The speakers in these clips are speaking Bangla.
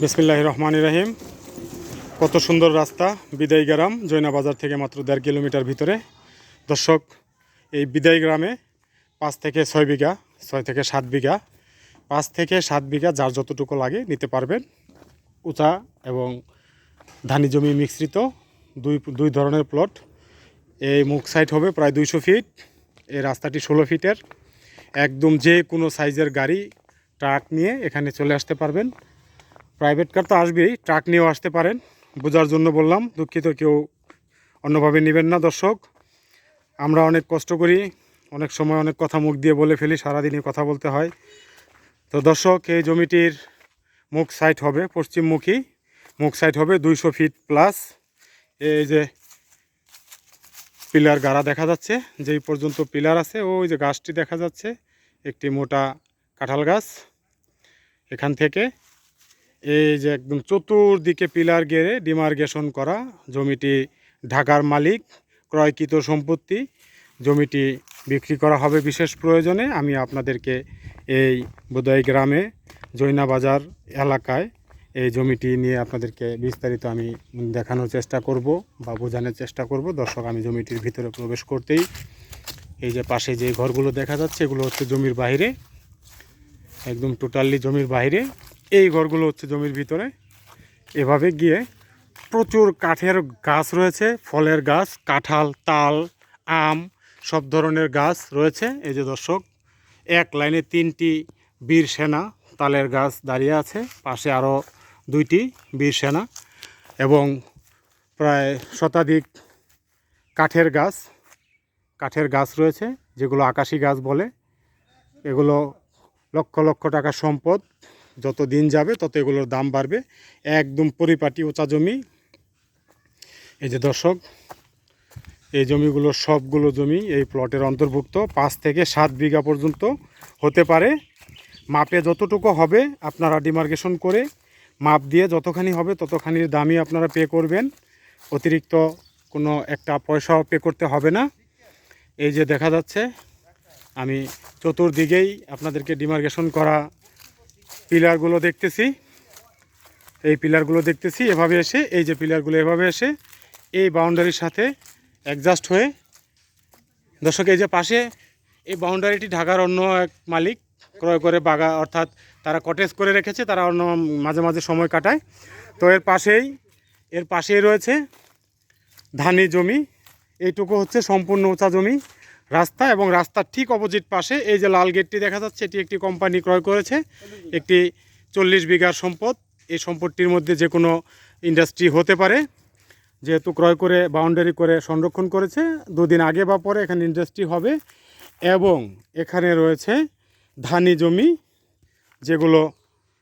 বিসমিল্লাহ রহমান রাহিম। কত সুন্দর রাস্তা, বিদায় গ্রাম জৈনা বাজার থেকে মাত্র দেড় কিলোমিটার ভিতরে। দর্শক, এই বিদায় গ্রামে পাঁচ থেকে ছয় বিঘা, ছয় থেকে সাত বিঘা, পাঁচ থেকে সাত বিঘা যার যতটুকু লাগে নিতে পারবেন। উঁচা এবং ধানি জমি মিশ্রিত, দুই দুই ধরনের প্লট। এই মুখ সাইড হবে প্রায় দুইশো ফিট, এই রাস্তাটি ষোলো ফিটের। একদম যে কোনো সাইজের গাড়ি, ট্রাক নিয়ে এখানে চলে আসতে পারবেন। প্রাইভেট কার তো আসবেই ট্রাক নিয়েও আসতে পারেন। বোঝার জন্য বললাম, দুঃখিত কেউ অন্যভাবে নেবেন না, দর্শক। আমরা অনেক কষ্ট করি, অনেক সময় অনেক কথা মুখ দিয়ে বলে ফেলি সারাদিনে কথা বলতে হয়। তো দর্শক, এই জমিটির মুখ সাইড হবে পশ্চিমমুখী মুখ। সাইড হবে দুইশো ফিট প্লাস এই যে পিলার গাড়া দেখা যাচ্ছে, যেই পর্যন্ত পিলার আছে, ওই যে গাছটি দেখা যাচ্ছে, একটি মোটা কাঁঠাল গাছ। এখান থেকে এই যে একদম চতুর্দিকে পিলার গেড়ে ডিমার্গেশন করা জমিটি ঢাকার মালিক, ক্রয়কৃত সম্পত্তি, জমিটি বিক্রি করা হবে বিশেষ প্রয়োজনে। আমি আপনাদেরকে এই বোধহয় গ্রামে জৈনা বাজার এলাকায় এই জমিটি নিয়ে আপনাদেরকে বিস্তারিত আমি দেখানোর চেষ্টা করব বা বোঝানোর চেষ্টা করব। দর্শক, আমি জমিটির ভিতরে প্রবেশ করতেই এই যে পাশে যে ঘরগুলো দেখা যাচ্ছে, এগুলো হচ্ছে জমির বাইরে। একদম টোটালি জমির বাইরে। এই ঘরগুলো হচ্ছে জমির ভিতরে। এভাবে গিয়ে প্রচুর কাঠের গাছ রয়েছে, ফলের গাছ, কাঁঠাল, তাল, আম, সব ধরনের গাছ রয়েছে। এই যে দর্শক, এক লাইনে তিনটি বীর সেনা তালের গাছ দাঁড়িয়ে আছে, পাশে আরও দুইটি বীর সেনা এবং প্রায় শতাধিক কাঠের গাছ কাঠের গাছ রয়েছে, যেগুলো আকাশি গাছ বলে। এগুলো লক্ষ লক্ষ টাকা সম্পদ। যত দিন যাবে, তত এগুলোর দাম বাড়বে। একদম পরিপাটি উঁচা জমি। এই যে দর্শক, এই জমিগুলো সবগুলো জমি এই প্লটের অন্তর্ভুক্ত, পাঁচ থেকে সাত বিঘা পর্যন্ত হতে পারে। মাপে যতটুকু হবে আপনারা ডিমার্কেশন করে মাপ দিয়ে যতখানি হবে ততখানির দামই আপনারা পে করবেন। অতিরিক্ত কোনো একটা পয়সাও পে করতে হবে না। এই যে দেখা যাচ্ছে, আমি চতুর্দিকেই আপনাদেরকে ডিমার্কেশন করা পিলারগুলো দেখতেছি। এই পিলারগুলো দেখতেছি, এভাবে এসে, এই যে পিলারগুলো এভাবে এসে, এই বাউন্ডারির সাথে অ্যাডজাস্ট হয়ে, দর্শক, এই যে পাশে, এই বাউন্ডারিটি ঢাকার অন্য এক মালিক ক্রয় করে বাগা, অর্থাৎ তারা কটেজ করে রেখেছে, তারা অন্য মাঝে মাঝে সময় কাটায়। তো এর পাশেই এর পাশেই রয়েছে ধানি জমি। এইটুকু হচ্ছে সম্পূর্ণ উঁচা জমি। রাস্তা এবং রাস্তার ঠিক অপোজিট পাশে এই যে লাল গেটটি দেখা যাচ্ছে, এটি একটি কোম্পানি ক্রয় করেছে। একটি চল্লিশ বিঘার সম্পদ। এই সম্পদটির মধ্যে যে কোনো ইন্ডাস্ট্রি হতে পারে। যেহেতু ক্রয় করে বাউন্ডারি করে সংরক্ষণ করেছে, দুদিন আগে বা পরে এখানে ইন্ডাস্ট্রি হবে এবং এখানে রয়েছে ধানি জমি, যেগুলো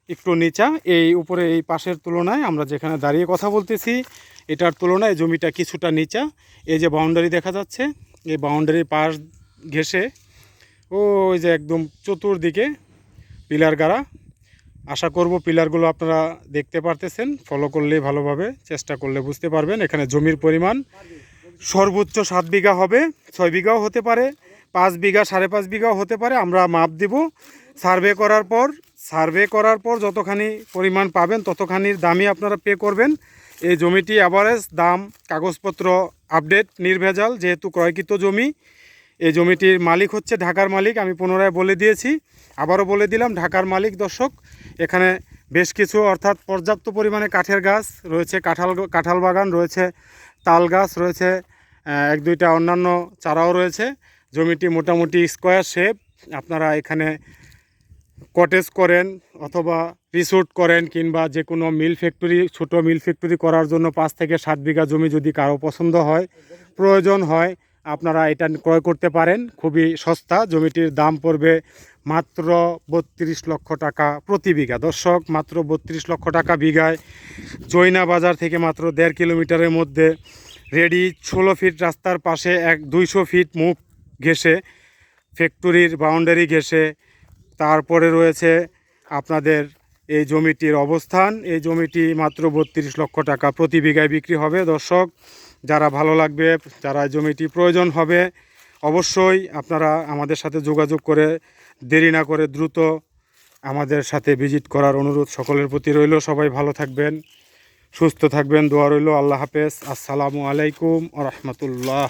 একটু নিচা। এই উপরে, এই পাশের তুলনায় আমরা যেখানে দাঁড়িয়ে কথা বলতেছি, এটার তুলনায় জমিটা কিছুটা নিচা। এই যে বাউন্ডারি দেখা যাচ্ছে এই বাউন্ডারির পাশ ঘেসে ওই যে একদম চতুর্দিকে পিলার গাড়া। আশা করব পিলারগুলো আপনারা দেখতে পারতেছেন ফলো করলে ভালোভাবে, চেষ্টা করলে বুঝতে পারবেন। এখানে জমির পরিমাণ সর্বোচ্চ সাত বিঘা হবে, ছয় বিঘাও হতে পারে, পাঁচ বিঘা, সাড়ে পাঁচ বিঘাও হতে পারে। আমরা মাপ দিব। সার্ভে করার পর, সার্ভে করার পর যতখানি পরিমাণ পাবেন ততখানির দামই আপনারা পে করবেন। এই জমিটি অ্যাভারেজ দাম, কাগজপত্র আপডেট নির্ভেজাল, যেহেতু ক্রয়কৃত জমি, এই জমিটির মালিক হচ্ছে ঢাকার মালিক, আমি পুনরায় বলে দিয়েছি, আবারও বলে দিলাম, ঢাকার মালিক, দর্শক, এখানে বেশ কিছু, অর্থাৎ পর্যাপ্ত পরিমাণে কাঠের গাছ রয়েছে, কাঁঠাল কাঁঠাল বাগান রয়েছে, তাল গাছ রয়েছে এক দুইটা অন্যান্য চারাও রয়েছে, জমিটি মোটামুটি স্কোয়ার শেপ আপনারা এখানে কটেজ করেন অথবা রিসোর্ট করেন কিংবা যে কোনো মিল ফ্যাক্টরি ছোট মিল ফ্যাক্টরি করার জন্য পাঁচ থেকে সাত বিঘা জমি যদি কারও পছন্দ হয়, প্রয়োজন হয়, আপনারা এটা ক্রয় করতে পারেন। খুবই সস্তা, জমিটির দাম পড়বে মাত্র বত্রিশ লক্ষ টাকা প্রতি বিঘা। দর্শক, মাত্র বত্রিশ লক্ষ টাকা বিঘায় জৈনা বাজার থেকে মাত্র দেড় কিলোমিটারের মধ্যে রেডি ষোলো ফিট রাস্তার পাশে এক দুইশো ফিট মুখ ঘেসে ফ্যাক্টরির বাউন্ডারি ঘেসে তারপরে রয়েছে আপনাদের এই জমিটির অবস্থান। এই জমিটি মাত্র বত্রিশ লক্ষ টাকা প্রতি বিঘায় বিক্রি হবে। দর্শক, যারা ভালো লাগবে, যারা জমিটি প্রয়োজন হবে, অবশ্যই আপনারা আমাদের সাথে যোগাযোগ করে, দেরি না করে দ্রুত আমাদের সাথে ভিজিট করার অনুরোধ সকলের প্রতি রইল। সবাই ভালো থাকবেন, সুস্থ থাকবেন, দোয়া রইল। আল্লাহ হাফেজ। আসসালামু আলাইকুম রহমতুল্লাহ।